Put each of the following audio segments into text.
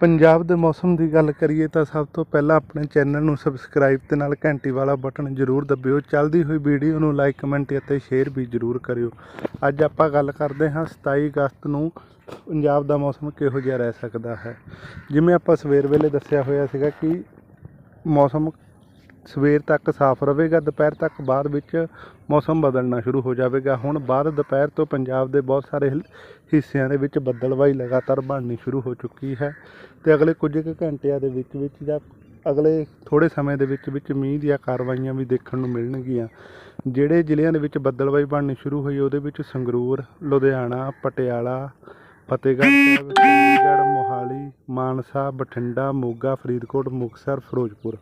ਪੰਜਾਬ ਦੇ ਮੌਸਮ ਦੀ ਗੱਲ ਕਰੀਏ ਤਾਂ ਸਭ ਤੋਂ ਪਹਿਲਾਂ ਆਪਣੇ ਚੈਨਲ ਨੂੰ ਸਬਸਕ੍ਰਾਈਬ ਤੇ ਨਾਲ ਘੰਟੀ ਵਾਲਾ ਬਟਨ ਜ਼ਰੂਰ ਦਬਿਓ। ਚੱਲਦੀ ਹੋਈ ਵੀਡੀਓ ਨੂੰ ਲਾਈਕ, ਕਮੈਂਟ ਅਤੇ ਸ਼ੇਅਰ ਵੀ ਜ਼ਰੂਰ ਕਰਿਓ। ਅੱਜ ਆਪਾਂ ਗੱਲ ਕਰਦੇ ਹਾਂ 27 ਅਗਸਤ ਨੂੰ ਪੰਜਾਬ ਦਾ ਮੌਸਮ ਕਿਹੋ ਜਿਹਾ ਰਹਿ ਸਕਦਾ ਹੈ? ਜਿਵੇਂ ਆਪਾਂ ਸਵੇਰ ਵੇਲੇ ਦੱਸਿਆ ਹੋਇਆ ਸੀਗਾ ਕਿ ਮੌਸਮ ਸਵੇਰ ਤੱਕ ਸਾਫ਼ ਰਹੇਗਾ, ਦੁਪਹਿਰ ਤੱਕ ਬਾਅਦ ਵਿੱਚ ਮੌਸਮ ਬਦਲਣਾ ਸ਼ੁਰੂ ਹੋ ਜਾਵੇਗਾ। ਹੁਣ ਬਾਅਦ ਦੁਪਹਿਰ ਤੋਂ ਪੰਜਾਬ ਦੇ ਬਹੁਤ ਸਾਰੇ ਹਿਲ- ਹਿੱਸਿਆਂ ਦੇ ਵਿੱਚ ਬੱਦਲਵਾਈ ਲਗਾਤਾਰ ਬਣਨੀ ਸ਼ੁਰੂ ਹੋ ਚੁੱਕੀ ਹੈ ਤੇ ਅਗਲੇ ਕੁਝ ਕੁ ਘੰਟਿਆਂ ਦੇ ਵਿੱਚ ਵਿੱਚ ਜਾਂ ਅਗਲੇ ਥੋੜੇ ਸਮੇਂ ਦੇ ਵਿੱਚ ਵਿੱਚ ਮੀਂਹ ਦੀਆਂ ਕਾਰਵਾਈਆਂ ਵੀ ਦੇਖਣ ਨੂੰ ਮਿਲਣਗੀਆਂ। ਜਿਹੜੇ ਜ਼ਿਲ੍ਹਿਆਂ ਦੇ ਵਿੱਚ ਬੱਦਲਵਾਈ ਬਣਨੀ ਸ਼ੁਰੂ ਹੋਈ, ਉਹਦੇ ਵਿੱਚ ਸੰਗਰੂਰ, ਲੁਧਿਆਣਾ, ਪਟਿਆਲਾ ਫਤਿਹਗੜ੍ਹ ਸਾਹਿਬ, ਚੰਡੀਗੜ੍ਹ, ਮੋਹਾਲੀ, ਮਾਨਸਾ, ਬਠਿੰਡਾ, ਮੋਗਾ, ਫਰੀਦਕੋਟ, ਮੁਕਤਸਰ, ਫਿਰੋਜ਼ਪੁਰ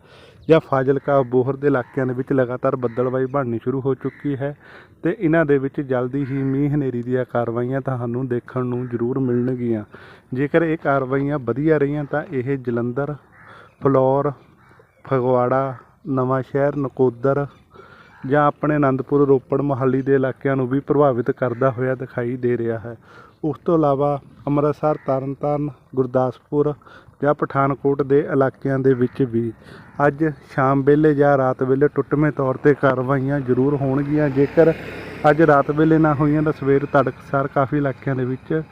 ਜਾਂ ਫਾਜ਼ਿਲਕਾ ਬੋਹਰ ਦੇ ਇਲਾਕਿਆਂ ਦੇ ਵਿੱਚ ਲਗਾਤਾਰ ਬੱਦਲਵਾਈ ਬਣਨੀ ਸ਼ੁਰੂ ਹੋ ਚੁੱਕੀ ਹੈ ਤੇ ਇਹਨਾਂ ਦੇ ਵਿੱਚ ਜਲਦੀ ਹੀ ਮੀਂਹ ਹਨੇਰੀ ਦੀਆਂ ਕਾਰਵਾਈਆਂ ਤੁਹਾਨੂੰ ਦੇਖਣ ਨੂੰ ਜ਼ਰੂਰ ਮਿਲਣਗੀਆਂ। ਜੇਕਰ ਇਹ ਕਾਰਵਾਈਆਂ ਵਧੀਆ ਰਹੀਆਂ ਤਾਂ ਇਹ ਜਲੰਧਰ, ਫਲੌਰ, ਫਗਵਾੜਾ ਨਵਾਂ ਸ਼ਹਿਰ ਨਕੋਦਰ ਜਾਂ ਆਪਣੇ ਅਨੰਦਪੁਰ ਰੋਪੜ ਮੋਹਾਲੀ ਦੇ ਇਲਾਕਿਆਂ ਨੂੰ ਵੀ ਪ੍ਰਭਾਵਿਤ ਕਰਦਾ ਹੋਇਆ ਦਿਖਾਈ ਦੇ ਰਿਹਾ ਹੈ। ਉਸ ਤੋਂ ਇਲਾਵਾ ਅੰਮ੍ਰਿਤਸਰ, ਤਰਨਤਾਰਨ, ਗੁਰਦਾਸਪੁਰ ਜਾਂ ਪਠਾਨਕੋਟ ਦੇ ਇਲਾਕਿਆਂ ਦੇ ਵਿੱਚ ਵੀ ਅੱਜ ਸ਼ਾਮ ਵੇਲੇ ਜਾਂ ਰਾਤ ਵੇਲੇ ਟੁੱਟਵੇਂ ਤੌਰ ਤੇ ਕਾਰਵਾਈਆਂ ਜ਼ਰੂਰ ਹੋਣਗੀਆਂ। ਜੇਕਰ ਅੱਜ ਰਾਤ ਵੇਲੇ ਨਾ ਹੋਈਆਂ ਤਾਂ ਸਵੇਰ ਤੜਕਸਾਰ ਕਾਫੀ ਇਲਾਕਿਆਂ ਦੇ ਵਿੱਚ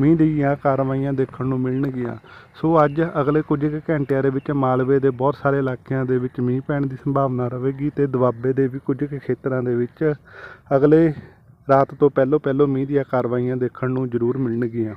ਮੀਂਹ ਦੀਆਂ ਕਾਰਵਾਈਆਂ ਦੇਖਣ ਨੂੰ ਮਿਲਣਗੀਆਂ। ਸੋ ਅੱਜ ਅਗਲੇ ਕੁਝ ਕੁ ਘੰਟਿਆਂ ਦੇ ਵਿੱਚ ਮਾਲਵੇ ਦੇ ਬਹੁਤ ਸਾਰੇ ਇਲਾਕਿਆਂ ਦੇ ਵਿੱਚ ਮੀਂਹ ਪੈਣ ਦੀ ਸੰਭਾਵਨਾ ਰਹੇਗੀ ਤੇ ਦੁਆਬੇ ਦੇ ਵੀ ਕੁਝ ਕੁ ਖੇਤਰਾਂ ਦੇ ਵਿੱਚ ਅਗਲੇ ਰਾਤ ਤੋਂ ਪਹਿਲੋਂ ਪਹਿਲੋਂ ਮੀਂਹ ਦੀਆਂ ਕਾਰਵਾਈਆਂ ਦੇਖਣ ਨੂੰ ਜ਼ਰੂਰ ਮਿਲਣਗੀਆਂ।